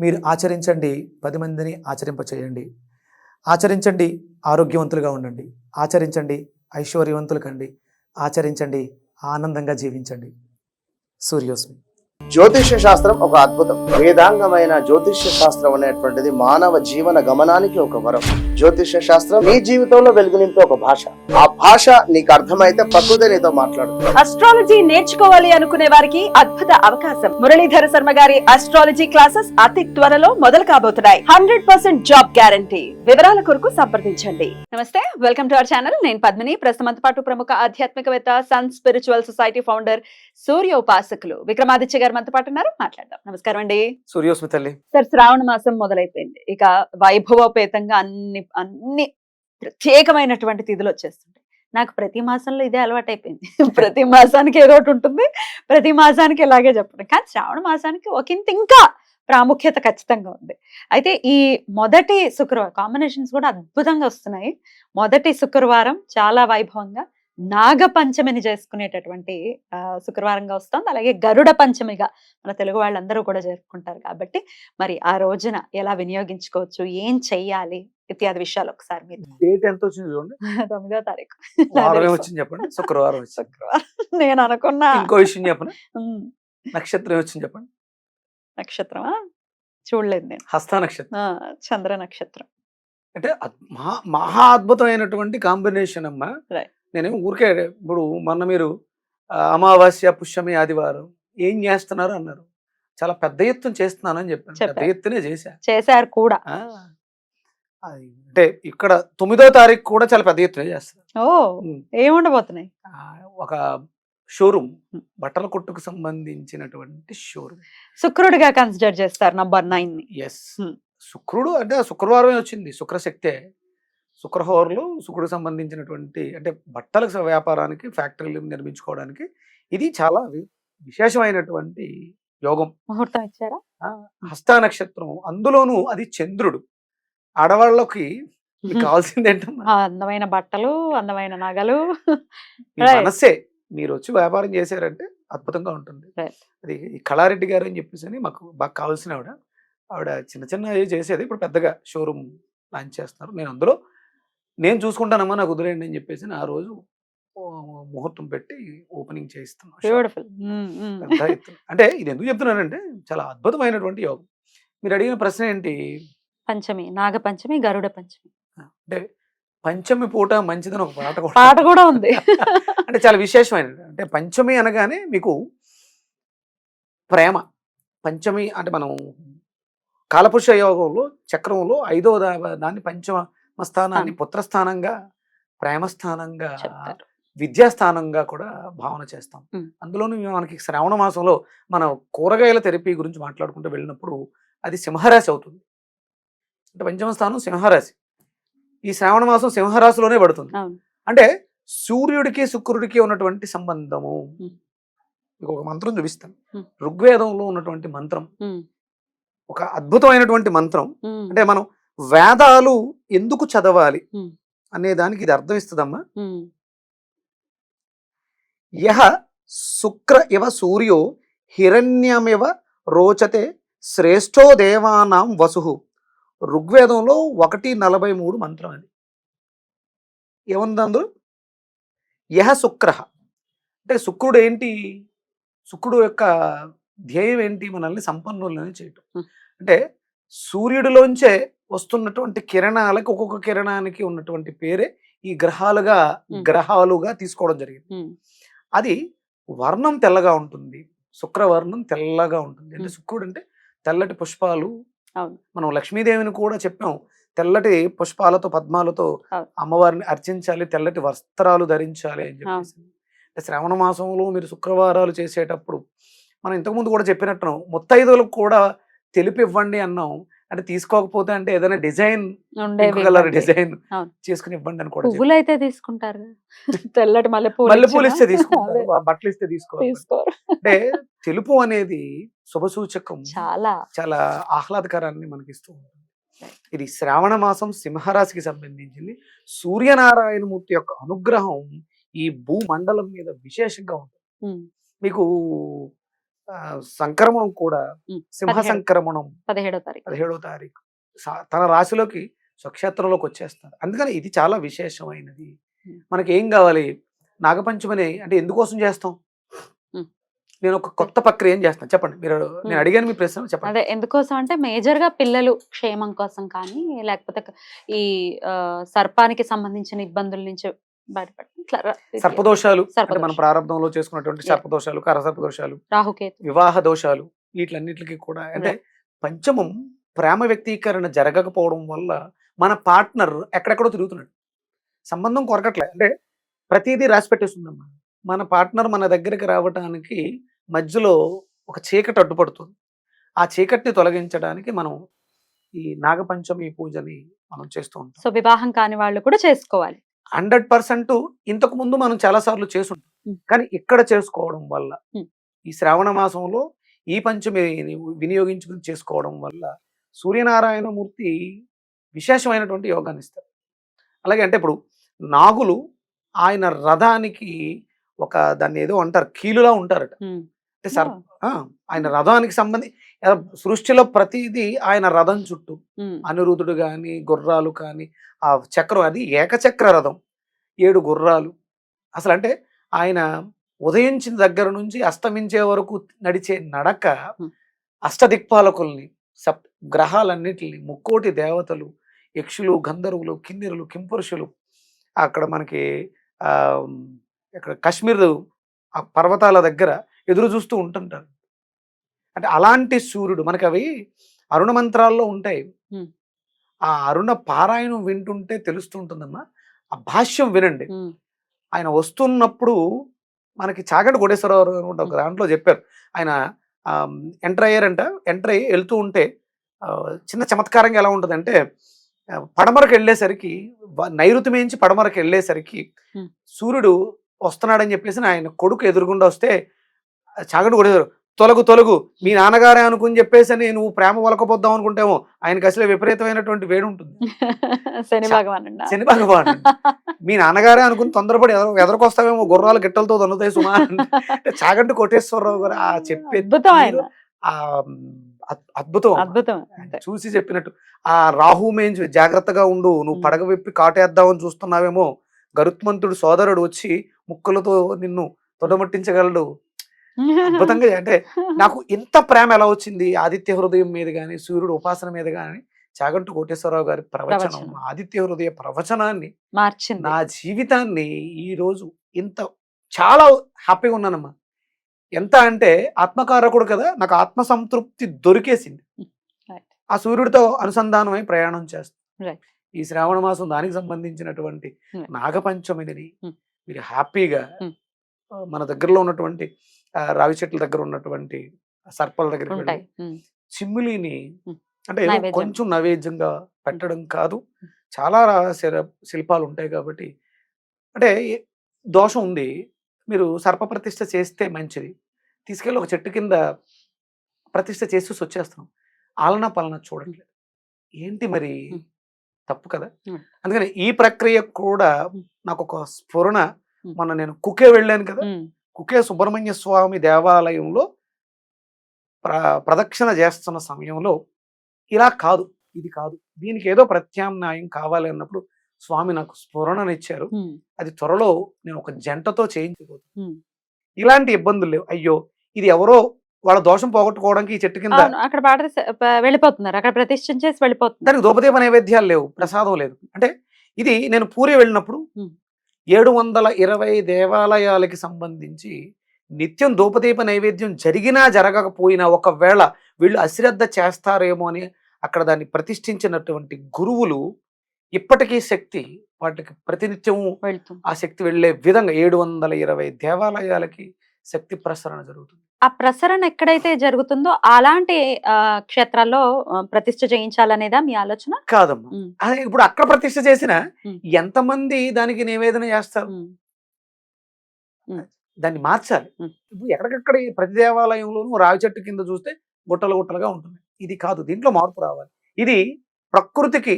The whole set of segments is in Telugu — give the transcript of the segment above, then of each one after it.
మీరు ఆచరించండి. పది మందిని ఆచరింపచేయండి. ఆచరించండి. ఆరోగ్యవంతులుగా ఉండండి. ఆచరించండి. ఐశ్వర్యవంతులు కండి ఆచరించండి. ఆనందంగా జీవించండి. సూర్యోస్మి. జ్యోతిష్య శాస్త్రం ఒక అద్భుతం. వేదాంగమైన జ్యోతిష్య శాస్త్రం అనేటువంటిది మానవ జీవన గమనానికి ఒక వరం. జ్యోతిష్య శాస్త్రం మీ జీవితంలో వెలుగునింపే ఒక భాష. ఆ భాష నీకు అర్థమైతే ప్రకృతి నీతో మాట్లాడుతుంది అస్ట్రాలజీ నేర్చుకోవాలి అనుకునే వారికి అద్భుత అవకాశం. మురళీధర శర్మ గారి అస్ట్రాలజీ క్లాసెస్ అతి త్వరలో మొదలు కాబోతున్నాయి. హండ్రెడ్ పర్సెంట్ జాబ్ గ్యారంటీ వివరాల కొరకు సంప్రదించండి. నమస్తే వెల్కమ్ టు అవర్ ఛానల్ నేను పద్మిని. ప్రస్తుతంతో పాటు ప్రముఖ ఆధ్యాత్మికవేత్త Sun Spiritual Society founder Surya ఉపాసకులు విక్రమాదిత్య గారు మనతో పాటు ఉన్నారు. మాట్లాడదాం. నమస్కారం అండి. సూర్యోస్మి తల్లి సార్ శ్రావణ మాసం మొదలైపోయింది. ఇక వైభవోపేతంగా అన్ని అన్ని ప్రత్యేకమైనటువంటి తిథులు వచ్చేస్తుంటాయి నాకు ప్రతి మాసంలో ఇదే అలవాటు అయిపోయింది ప్రతి మాసానికి ఏదో ఒకటి ఉంటుంది. ప్రతి మాసానికి ఇలాగే చెప్పడం. కానీ శ్రావణ మాసానికి ఒకంత ఇంకా ప్రాముఖ్యత ఖచ్చితంగా ఉంది. అయితే ఈ మొదటి శుక్రవారం కాంబినేషన్స్ కూడా అద్భుతంగా వస్తున్నాయి. మొదటి శుక్రవారం చాలా వైభవంగా నాగ పంచమిని చేసుకునేటటువంటి శుక్రవారంగా వస్తుంది. అలాగే గరుడ పంచమిగా మన తెలుగు వాళ్ళందరూ కూడా జరుపుకుంటారు కాబట్టి మరి ఆ రోజున ఎలా వినియోగించుకోవచ్చు? ఏం చెయ్యాలి? ఇత్యాది విషయాలు ఒకసారి మీరు డేట్ ఎంత వచ్చింది చూడండి. తొమ్మిదో తారీఖు. వారం వచ్చింది చెప్పండి. శుక్రవారం శుక్రవారం. నేను అనుకున్నా. ఇంకో విషయం చెప్పండి నక్షత్రం వచ్చింది చెప్పండి. నక్షత్రమా? చూడలేదు నేను. హస్త నక్షత్రం. చంద్ర నక్షత్రం. అంటే మహా అద్భుతమైనటువంటి కాంబినేషన్ అమ్మా. నేనేం ఊరికే ఇప్పుడు మొన్న మీరు అమావాస్య పుష్యమి ఆదివారం ఏం చేస్తున్నారు అన్నారు. చాలా పెద్ద ఎత్తున చేస్తున్నాను అని చెప్పాను. పెద్ద. ఎత్తునే చేశా. చేశారు కూడా. అంటే ఇక్కడ తొమ్మిదో తారీఖు కూడా చాలా పెద్ద ఎత్తున చేస్తారు. ఓ ఏముండబోతున్నాయి? ఒక షోరూమ్. బట్టల కొట్టుకు సంబంధించినటువంటి షోరూమ్. శుక్రుడిగా కన్సిడర్ చేస్తారు నంబర్ నైన్ ఎస్. శుక్రుడు అంటే ఆ శుక్రవారమే వచ్చింది శుక్రశక్తే. శుక్రహోరలు శుక్రుడికి సంబంధించినటువంటి అంటే బట్టల వ్యాపారానికి ఫ్యాక్టరీలు నిర్మించుకోవడానికి ఇది చాలా విశేషమైనటువంటి యోగం. ముహూర్తం ఇచ్చారా? హస్త నక్షత్రం అందులోనూ అది చంద్రుడు. ఆడవాళ్ళకి మీకు కావాల్సింది ఏంటమ్మా అందమైన బట్టలు అందమైన నగలు. మనస్సే మీరు వచ్చి వ్యాపారం చేశారంటే అద్భుతంగా ఉంటుంది. అది ఈ కళారెడ్డి గారు అని చెప్పేసి అని మాకు బాగా కావాల్సిన ఆవిడ. ఆవిడ చిన్న చిన్న చేసేది. ఇప్పుడు పెద్దగా షోరూమ్ లాంచ్ చేస్తున్నారు. నేను అందులో నేను చూసుకుంటానమ్మా నాకు వదిలేయండి అని చెప్పేసి ఆ రోజు ముహూర్తం పెట్టి ఓపెనింగ్ ఎత్తున. అంటే ఇది ఎందుకు చెప్తున్నానంటే చాలా అద్భుతమైనటువంటి యోగం. మీరు అడిగిన ప్రశ్న ఏంటి? పంచమి నాగ పంచమి గరుడ పంచమి. అంటే పంచమి పూట మంచిదని ఒక పాట కూడా పాట కూడా ఉంది. అంటే చాలా విశేషమైనది అంటే పంచమి అనగానే మీకు ప్రేమ. పంచమి అంటే మనం కాలపురుష యోగంలో చక్రంలో ఐదవ దా- దాన్ని పంచమ స్థానాన్ని స్థానం. పుత్రస్థానంగా ప్రేమస్థానంగా విద్యాస్థానంగా కూడా భావన చేస్తాం. అందులోనూ మనకి శ్రావణ మాసంలో మన కూరగాయల థెరపీ గురించి మాట్లాడుకుంటూ వెళ్ళినప్పుడు అది సింహరాశి అవుతుంది. అంటే పంచమ స్థానం సింహరాశి. ఈ శ్రావణ మాసం సింహరాశిలోనే పడుతుంది. అంటే సూర్యుడికి శుక్రుడికి ఉన్నటువంటి సంబంధము. మీకు ఒక మంత్రం చూపిస్తాను. ఋగ్వేదంలో ఉన్నటువంటి మంత్రం. ఒక అద్భుతమైనటువంటి మంత్రం. అంటే మనం వేదాలు ఎందుకు చదవాలి. అనే దానికి ఇది అర్థం ఇస్తుందమ్మా యహ శుక్ర ఇవ సూర్యో హిరణ్యమివ రోచతే శ్రేష్టో దేవానాం వసు. ఋగ్వేదంలో ఒకటి నలభై మూడు మంత్రం అది. ఏముంది అందులో? యహ శుక్ర. అంటే శుక్రుడు ఏంటి? శుక్రుడు యొక్క ధ్యేయం ఏంటి? మనల్ని సంపన్నులని చేయటం. అంటే సూర్యుడిలోంచే వస్తున్నటువంటి కిరణాలకి ఒక్కొక్క కిరణానికి ఉన్నటువంటి పేరే ఈ గ్రహాలుగా. గ్రహాలుగా తీసుకోవడం జరిగింది. అది వర్ణం తెల్లగా ఉంటుంది. శుక్రవర్ణం తెల్లగా ఉంటుంది. అంటే. శుక్రుడు అంటే తెల్లటి పుష్పాలు. మనం లక్ష్మీదేవిని కూడా చెప్పాం. తెల్లటి పుష్పాలతో పద్మాలతో. అమ్మవారిని అర్చించాలి తెల్లటి వస్త్రాలు ధరించాలి అని చెప్పేసి. శ్రావణ మాసంలో మీరు శుక్రవారాలు చేసేటప్పుడు మనం ఇంతకుముందు కూడా చెప్పినట్టు ముత్తైదువులకు కూడా తెలిపి ఇవ్వండి అన్నాం. అంటే తీసుకోకపోతే అంటే ఏదైనా డిజైన్ కలర్. డిజైన్. చేసుకుని ఇవ్వండి అని కూడా. పువ్వులు అయితే తీసుకుంటారు. తెల్లటి మల్లె మల్లె పూలు ఇస్తే తీసుకుంటారు. బట్టలు ఇస్తే తీసుకోవాలి తీసుకోరు. అంటే తెలుపు అనేది శుభసూచకం చాలా. చాలా ఆహ్లాదకరాన్ని మనకి ఇస్తూ ఉంటుంది. ఇది శ్రావణ మాసం సింహరాశికి సంబంధించింది. సూర్యనారాయణమూర్తి యొక్క అనుగ్రహం ఈ భూమండలం మీద విశేషంగా ఉంటుంది. మీకు సంక్రమణం కూడా సింహ పదిహేడు. సంక్రమణం పదిహేడో తారీఖు. పదిహేడవ తారీఖు. తన రాశిలోకి స్వక్షేత్రంలోకి వచ్చేస్తారు అందుకని ఇది చాలా విశేషమైనది. మనకి ఏం కావాలి? నాగపంచమని అంటే ఎందుకోసం చేస్తాం. నేను ఒక కొత్త ప్రక్రియ ఏం చేస్తాను? చెప్పండి. మీరు నేను. అడిగాను మీ ప్రశ్న చెప్పండి. అదే ఎందుకోసం అంటే మేజర్గా పిల్లలు క్షేమం కోసం కానీ లేకపోతే ఈ సర్పానికి సంబంధించిన ఇబ్బందుల నుంచి ర- సర్పదోషాలు. మన ప్రారంభంలో చేసుకున్నటువంటి. సర్పదోషాలు కర సర్పదోషాలు రాహుకేతు. వివాహ దోషాలు వీటిలన్నిటికీ కూడా అంటే పంచమం ప్రేమ వ్యక్తీకరణ జరగకపోవడం వల్ల మన పార్ట్నర్ ఎక్కడెక్కడో తిరుగుతున్నాడు. సంబంధం కొరకట్లే. అంటే ప్రతిదీ రాసి పెట్టేస్తుందమ్మా. మన పార్ట్నర్ మన దగ్గరికి రావడానికి మధ్యలో ఒక చీకటి అడ్డుపడుతుంది. ఆ చీకటిని తొలగించడానికి మనం ఈ నాగపంచమి పూజని మనం చేస్తూ ఉంటాం. సో వివాహం కాని వాళ్ళు కూడా చేసుకోవాలి. హండ్రెడ్ పర్సెంట్ ఇంతకు ముందు మనం చాలా సార్లు చేసుంటాం. కానీ ఇక్కడ చేసుకోవడం వల్ల. ఈ శ్రావణ మాసంలో ఈ పంచమిని వినియోగించుకుని చేసుకోవడం వల్ల సూర్యనారాయణమూర్తి విశేషమైనటువంటి యోగాన్ని ఇస్తారు. అలాగే అంటే ఇప్పుడు నాగులు ఆయన రథానికి ఒక దాన్ని ఏదో అంటారు కీలులా ఉంటారట. అంటే సర్ ఆయన రథానికి సంబంధి ఆ, సృష్టిలో ప్రతిదీ ఆయన రథం చుట్టూ. ఉమ్, అనిరుద్ధుడు కానీ గుర్రాలు కానీ ఆ చక్రం అది ఏకచక్ర రథం. ఏడు గుర్రాలు. అసలు అంటే ఆయన ఉదయించిన దగ్గర నుంచి అస్తమించే వరకు నడిచే నడక. అష్టదిక్పాలకుల్ని సప్ గ్రహాలన్నిటిని ముక్కోటి దేవతలు యక్షులు గంధర్వులు కిన్నెరులు కింపురుషులు అక్కడ మనకి ఇక్కడ కాశ్మీర్ ఆ పర్వతాల దగ్గర ఎదురు చూస్తూ ఉంటుంటారు. అంటే అలాంటి సూర్యుడు మనకి అవి అరుణ మంత్రాల్లో ఉంటాయి. ఆ అరుణ పారాయణం వింటుంటే తెలుస్తుంటుందమ్మా. ఆ భాష్యం వినండి. ఆయన వస్తున్నప్పుడు మనకి చాగంటి కోటేశ్వరరావు అనుకుంటా ఒక దాంట్లో చెప్పారు. ఆయన ఎంటర్ అయ్యారంట. ఎంటర్ అయ్యి వెళ్తూ ఉంటే చిన్న చమత్కారంగా ఎలా ఉంటుందంటే పడమరకు వెళ్ళేసరికి నైరుతి మేంచి పడమరకు వెళ్ళేసరికి. సూర్యుడు వస్తున్నాడని చెప్పేసి ఆయన కొడుకు ఎదురుగుండా వస్తే చాగంటి కొడేశారు తొలగు తొలగు. మీ నాన్నగారే అనుకుని చెప్పేసి అని నువ్వు ప్రేమ వలకపోద్దాం అనుకుంటేమో ఆయనకి అసలు విపరీతమైనటువంటి వేడి ఉంటుంది. శని భగవాన్ శని భగవాన్ మీ నాన్నగారే అనుకుని తొందరపడి ఎదర ఎదరకొస్తావేమో గుర్రాలు గిట్టలతో దొన్నుతాయి సుమా అంటే చాగంటి కోటేశ్వరరావు గారు ఆ చెప్పే అద్భుతం అద్భుతం. చూసి చెప్పినట్టు. ఆ రాహు మేంచి జాగ్రత్తగా ఉండు. నువ్వు. పడగ విప్పి కాటేద్దామని చూస్తున్నావేమో. గరుత్మంతుడు సోదరుడు వచ్చి ముక్కలతో నిన్ను తొడమట్టించగలడు. అద్భుతంగా అంటే నాకు ఇంత ప్రేమ ఎలా వచ్చింది ఆదిత్య హృదయం మీద కానీ సూర్యుడు ఉపాసన మీద కానీ చాగంటు కోటేశ్వరరావు గారి ప్రవచనం. ఆదిత్య హృదయ ప్రవచనాన్ని మార్చింది నా జీవితాన్ని ఈ రోజు ఇంత చాలా హ్యాపీగా ఉన్నానమ్మా ఎంత అంటే ఆత్మకారకుడు కదా నాకు ఆత్మ సంతృప్తి దొరికేసింది. ఆ సూర్యుడితో అనుసంధానమై ప్రయాణం చేస్తాను Right. ఈ శ్రావణ మాసం దానికి సంబంధించినటువంటి Hmm. మీరు హ్యాపీగా మన దగ్గరలో ఉన్నటువంటి రావి చెట్ల దగ్గర ఉన్నటువంటి సర్పల దగ్గర చిమ్మిలిని. అంటే. కొంచెం నైవేద్యంగా పెట్టడం కాదు. చాలా శిల్పాలు ఉంటాయి కాబట్టి అంటే దోషం ఉంది. మీరు సర్ప ప్రతిష్ఠ చేస్తే మంచిది. తీసుకెళ్ళి ఒక చెట్టు కింద ప్రతిష్ఠ చేసి వచ్చేస్తాం ఆలనా పాలన చూడట్లేదు. ఏంటి మరి. తప్పు కదా. అందుకని ఈ ప్రక్రియ కూడా. నాకు ఒక స్ఫురణ. మొన్న నేను కుకే వెళ్ళాను కదా! కుకే సుబ్రహ్మణ్య స్వామి దేవాలయంలో ప్ర ప్రదక్షిణ చేస్తున్న సమయంలో ఇలా కాదు ఇది కాదు దీనికి ఏదో ప్రత్యామ్నాయం కావాలి అన్నప్పుడు స్వామి నాకు స్ఫురణనిచ్చారు. అది త్వరలో నేను ఒక జంటతో చేయించబోతున్నాను. ఇలాంటి ఇబ్బందులు లేవు. అయ్యో ఇది ఎవరో వాళ్ళ దోషం పోగొట్టుకోవడానికి ఈ చెట్టు కింద అక్కడ పాట వెళ్ళిపోతున్నారు. అక్కడ ప్రతిష్ఠించేసి వెళ్ళిపోతున్నారు. దానికి దూపదీప నైవేద్యాలు లేవు ప్రసాదం లేదు. అంటే ఇది నేను పూరి వెళ్ళినప్పుడు. ఏడు వందల ఇరవై దేవాలయాలకి సంబంధించి నిత్యం ధూపదీప నైవేద్యం జరిగినా జరగకపోయినా ఒకవేళ వీళ్ళు అశ్రద్ధ చేస్తారేమో అని అక్కడ దాన్ని ప్రతిష్ఠించినటువంటి గురువులు ఇప్పటికీ శక్తి వాటికి ప్రతినిత్యము వెళ్తుంది ఆ శక్తి వెళ్ళే విధంగా ఏడు వందల ఇరవై దేవాలయాలకి శక్తి ప్రసరణ జరుగుతుంది. ఆ ప్రసరణ ఎక్కడైతే జరుగుతుందో అలాంటి ఆ, క్షేత్రాల్లో ఆ, ప్రతిష్ఠ చేయించాలనేదా మీ ఆలోచన? కాదమ్మా. ఉమ్. అదే ఇప్పుడు అక్కడ ప్రతిష్ట చేసిన ఉమ్. ఎంతమంది దానికి నివేదన చేస్తారు? ఉమ్, దాన్ని మార్చాలి. ఉమ్. ఇప్పుడు ఎక్కడికక్కడ ఈ ప్రతి దేవాలయంలోనూ రావి చెట్టు కింద చూస్తే గుట్టలు గుట్టలుగా ఉంటుంది ఇది కాదు దీంట్లో మార్పు రావాలి. ఇది ప్రకృతికి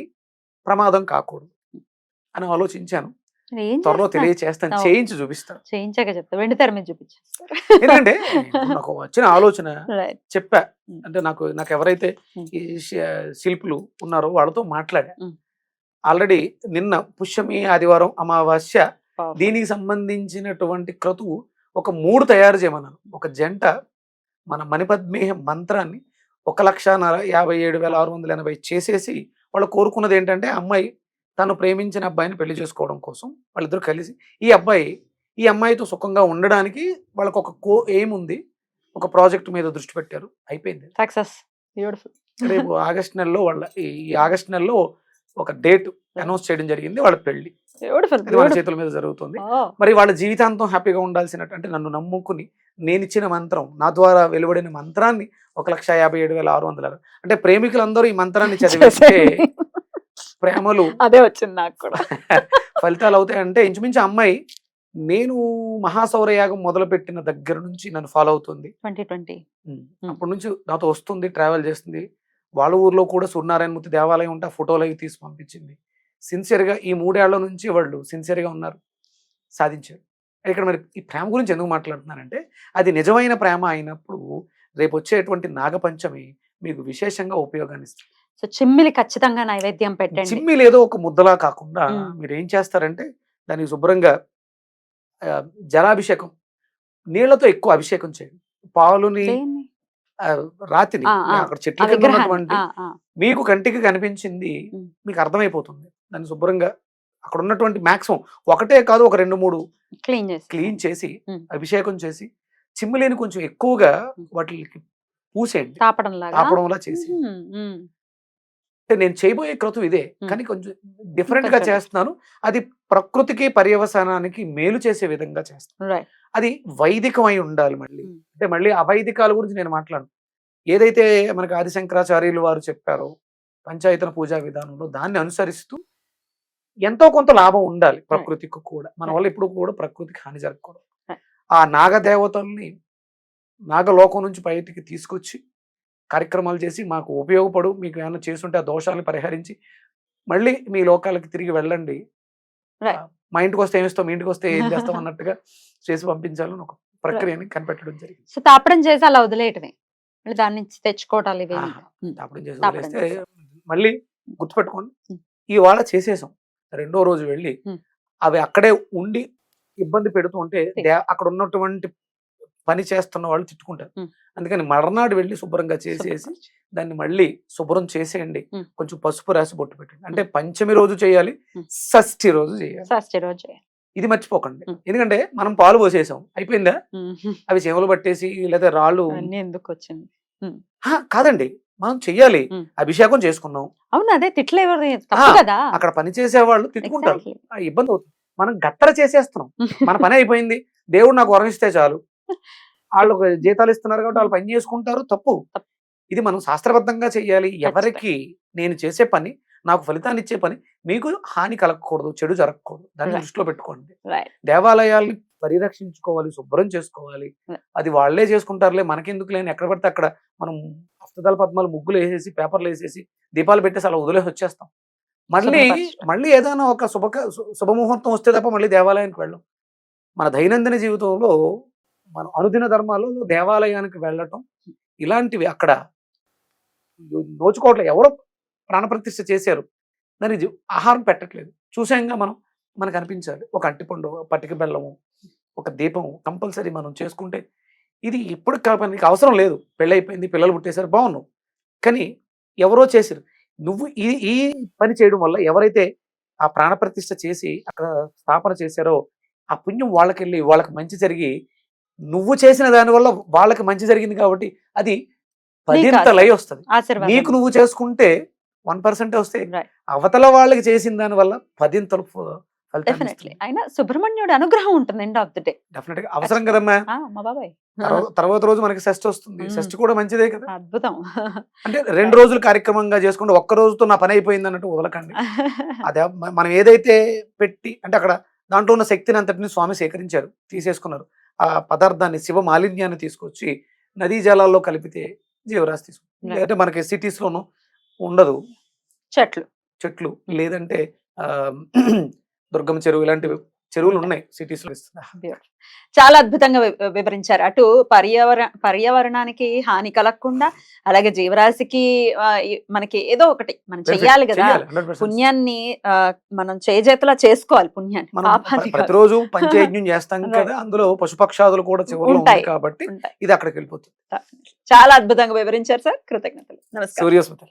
ప్రమాదం కాకూడదు అని ఆలోచించాను. త్వరలో? తెలియచేస్తాను. చేయించి చూపిస్తాను చేయించాక చెప్తా వెండి తెర మీద చూపించేస్తారు ఎందుకంటే నాకు వచ్చిన ఆలోచన. చెప్పా. అంటే నాకు నాకు ఎవరైతే. ఈ శిల్పులు ఉన్నారో వాళ్ళతో మాట్లాడా. ఆల్రెడీ నిన్న పుష్యమి ఆదివారం అమావాస్య. దీనికి సంబంధించినటువంటి క్రతువు ఒక మూడు తయారు చేయమన్నాను ఒక జంట మన మణిపద్మేహ మంత్రాన్ని ఒక లక్ష యాభై ఏడు వేల ఆరు వందల ఎనభై చేసేసి వాళ్ళు కోరుకున్నది ఏంటంటే అమ్మాయి తను ప్రేమించిన అబ్బాయిని పెళ్ళి చేసుకోవడం కోసం వాళ్ళిద్దరూ కలిసి ఈ అబ్బాయి ఈ అమ్మాయితో సుఖంగా ఉండడానికి వాళ్ళకు ఒక కో ఉంది? ఒక ప్రాజెక్ట్ మీద దృష్టి పెట్టారు. అయిపోయింది సక్సెస్. బ్యూటిఫుల్. రేపు ఆగస్ట్ నెలలో వాళ్ళ ఈ ఆగస్ట్ నెలలో ఒక డేట్ అనౌన్స్ చేయడం జరిగింది వాళ్ళ పెళ్ళి. వాళ్ళ చేతుల మీద జరుగుతుంది. మరి వాళ్ళ జీవితాంతం హ్యాపీగా ఉండాల్సినట్టు అంటే నన్ను నమ్ముకుని నేను ఇచ్చిన మంత్రం నా ద్వారా వెలువడిన మంత్రాన్ని ఒక లక్ష యాభై ఏడు వేల ఆరు వందల అంటే ప్రేమికులందరూ ఈ మంత్రాన్ని చదివిస్తే ప్రేమలు. అదే వచ్చింది నాకు కూడా. ఫలితాలు అవుతాయంటే ఇంచుమించు అమ్మాయి నేను మహాసౌరయాగం మొదలుపెట్టిన దగ్గర నుంచి నన్ను ఫాలో అవుతుంది. Twenty twenty. అప్పటి నుంచి నాతో వస్తుంది ట్రావెల్ చేస్తుంది. వాళ్ళ ఊర్లో కూడా సూర్యనారాయణమూర్తి దేవాలయం ఉంటే ఆ ఫోటోలు అవి తీసి పంపించింది. సిన్సియర్గా ఈ మూడేళ్ళ నుంచి వాళ్ళు సిన్సియర్గా ఉన్నారు. సాధించారు. ఇక్కడ మరి ఈ ప్రేమ గురించి ఎందుకు మాట్లాడుతున్నానంటే అది నిజమైన ప్రేమ అయినప్పుడు రేపు వచ్చేటువంటి నాగపంచమి మీకు విశేషంగా ఉపయోగాన్ని ఇస్తుంది. సో చిమ్మిలి ఖచ్చితంగా నైవేద్యం పెట్టండి చిమ్మి లేదో ఒక ముద్దలా కాకుండా. మీరు ఏం చేస్తారంటే దానికి శుభ్రంగా జలాభిషేకం నీళ్ళతో ఎక్కువ అభిషేకం చేయండి పాలుని రాతిని. అక్కడ చెట్ల. ఉన్నటువంటి. మీకు కంటికి కనిపించింది. మీకు అర్థమైపోతుంది దాన్ని శుభ్రంగా అక్కడ ఉన్నటువంటి మాక్సిమం ఒకటే కాదు ఒక రెండు మూడు క్లీన్ చేసి క్లీన్ చేసి. అభిషేకం చేసి చిమ్మిలేని కొంచెం ఎక్కువగా. వాటికి పూసేయండి తాపడం లాగా తాపడంలా చేసి. అంటే నేను చేయబోయే క్రతు ఇదే. కానీ కొంచెం డిఫరెంట్గా కొంచెం. చేస్తున్నాను అది ప్రకృతికి పర్యవసానానికి మేలు చేసే విధంగా చేస్తాను. అది వైదికమై ఉండాలి మళ్ళీ. అంటే మళ్ళీ అవైదికాల గురించి నేను మాట్లాడను ఏదైతే మనకి ఆదిశంకరాచార్యులు వారు చెప్పారో పంచాయతన పూజా విధానంలో దాన్ని అనుసరిస్తూ ఎంతో కొంత లాభం ఉండాలి ప్రకృతికి కూడా మన వల్ల ఇప్పుడు కూడా ప్రకృతికి హాని జరగకూడదు. ఆ నాగదేవతల్ని నాగలోకం నుంచి బయటికి తీసుకొచ్చి కార్యక్రమాలు చేసి మాకు ఉపయోగపడు మీకు ఏమైనా చేస్తుంటే ఆ దోషాలను పరిహరించి మళ్ళీ మీ లోకాలకి తిరిగి వెళ్ళండి. మా ఇంటికి వస్తే ఏమిస్తాం? మీ ఇంటికి వస్తే ఏం చేస్తాం? అన్నట్టుగా చేసి పంపించాలని ఒక ప్రక్రియని కనిపెట్టడం జరిగింది. సో తాపడం చేసి అలా వదిలేయటమే. దాని నుంచి తెచ్చుకోవటాలు ఇవి. తాపడం చేసి వదిలేస్తే. మళ్ళీ గుర్తుపెట్టుకోండి. ఇవాళ చేసేసాం. రెండో రోజు వెళ్ళి. అవి అక్కడే ఉండి ఇబ్బంది పెడుతూ ఉంటే అక్కడ ఉన్నటువంటి పని చేస్తున్న వాళ్ళు తిట్టుకుంటారు. అందుకని మర్నాడు వెళ్ళి శుభ్రంగా చేసేసి దాన్ని మళ్ళీ శుభ్రం చేసేయండి. కొంచెం పసుపు రాసి బొట్టు పెట్టండి. అంటే పంచమి రోజు చేయాలి. షష్ఠి రోజు చేయాలి. రోజు ఇది మర్చిపోకండి. ఎందుకంటే మనం పాలు పోసేసాం. అయిపోయిందా. అవి చెవులు పట్టేసి లేదా రాళ్ళు ఎందుకు వచ్చింది? కాదండి. మనం చెయ్యాలి. అభిషేకం చేసుకున్నాం. అవును అదే తిట్లు ఎవరు తప్పు ఆ, కదా? అక్కడ పని చేసే వాళ్ళు తిట్టుకుంటారు ఇబ్బంది అవుతుంది. మనం గత్తర చేసేస్తున్నాం. మన పని అయిపోయింది. దేవుడు నాకు వరం ఇస్తే చాలు. వాళ్ళు ఒక జీతాలు ఇస్తున్నారు కాబట్టి వాళ్ళు పని చేసుకుంటారు తప్పు. ఇది మనం శాస్త్రబద్ధంగా చెయ్యాలి ఎవరికి నేను చేసే పని నాకు ఫలితాన్ని ఇచ్చే పని మీకు హాని కలగకూడదు చెడు జరగకూడదు దాన్ని. దృష్టిలో పెట్టుకోండి. దేవాలయాల్ని పరిరక్షించుకోవాలి శుభ్రం చేసుకోవాలి. అది వాళ్ళే చేసుకుంటారులే మనకెందుకు లేని ఎక్కడ పడితే అక్కడ మనం హస్తదళ పద్మాలు ముగ్గులు వేసేసి పేపర్లు వేసేసి దీపాలు పెట్టేసి అలా వదిలేసి వచ్చేస్తాం మళ్ళీ. మళ్ళీ ఏదైనా ఒక శుభ శుభముహూర్తం వస్తే తప్ప మళ్ళీ దేవాలయానికి వెళ్ళం మన దైనందిన జీవితంలో మన అనుదిన ధర్మాల్లో దేవాలయానికి వెళ్ళటం ఇలాంటివి అక్కడ నోచుకోవట్లేదు ఎవరో ప్రాణప్రతిష్ఠ చేశారు. దానికి ఆహారం పెట్టట్లేదు. చూసాంగా మనం మనకు అనిపించాలి. ఒక అంటిపండు పట్టిక బెల్లము ఒక దీపం కంపల్సరీ మనం చేసుకుంటే ఇది ఇప్పుడు నీకు అవసరం లేదు. పెళ్ళి అయిపోయింది పిల్లలు పుట్టేశారు బాగున్నావు కానీ ఎవరో చేశారు. నువ్వు ఈ ఈ పని చేయడం వల్ల ఎవరైతే ఆ ప్రాణప్రతిష్ఠ చేసి అక్కడ స్థాపన చేశారో ఆ పుణ్యం వాళ్ళకెళ్ళి వాళ్ళకి మంచి జరిగి నువ్వు చేసిన దానివల్ల వాళ్ళకి మంచి జరిగింది కాబట్టి అది పదింతలై వస్తుంది నీకు నువ్వు చేసుకుంటే వన్ పర్సెంట్ వస్తే. అవతల వాళ్ళకి చేసిన దాని వల్ల పదింతలు డెఫినెట్లీ. అయినా సుబ్రహ్మణ్యుడు అనుగ్రహం ఉంటుంది end of the day Definite గా అవసరం కదమ్మా? మా బాబాయ్. తర్వా- తర్వాత రోజు మనకి షష్ఠి వస్తుంది. షష్ఠి కూడా మంచిదే కదా? అద్భుతం. అంటే రెండు రోజులు కార్యక్రమంగా చేసుకుంటే ఒక్క రోజుతో నా పని అయిపోయింది అన్నట్టు వదలకండి. అదే మనం ఏదైతే పెట్టి అంటే అక్కడ దాంట్లో ఉన్న శక్తిని అంతటిని స్వామి సేకరించారు తీసేసుకున్నారు. ఆ పదార్థాన్ని శివ మాలిన్యాన్ని తీసుకొచ్చి నదీ జలాల్లో కలిపితే జీవరాశి తీసుకుంటుంది. లేదంటే మనకి cities లోను ఉండదు చెట్లు చెట్లు లేదంటే ఆ, దుర్గం చెరువు ఇలాంటివి చెరువులు ఉన్నాయి సిటీస్లో. చాలా అద్భుతంగా వివరించారు అటు పర్యావరణ పర్యావరణానికి హాని కలగకుండా అలాగే జీవరాశికి మనకి ఏదో ఒకటి మనం చెయ్యాలి కదా పుణ్యాన్ని మనం చేజేతలా చేసుకోవాలి పుణ్యాన్ని పాపాన్ని. ప్రతిరోజు పంచయజ్ఞం చేస్తాం. కదా అందులో పశుపక్షాదులు కూడా చివరిలో ఉంటాయి. కాబట్టి. ఇది అక్కడికి వెళ్ళిపోతుంది చాలా అద్భుతంగా వివరించారు సార్ కృతజ్ఞతలు నమస్కారం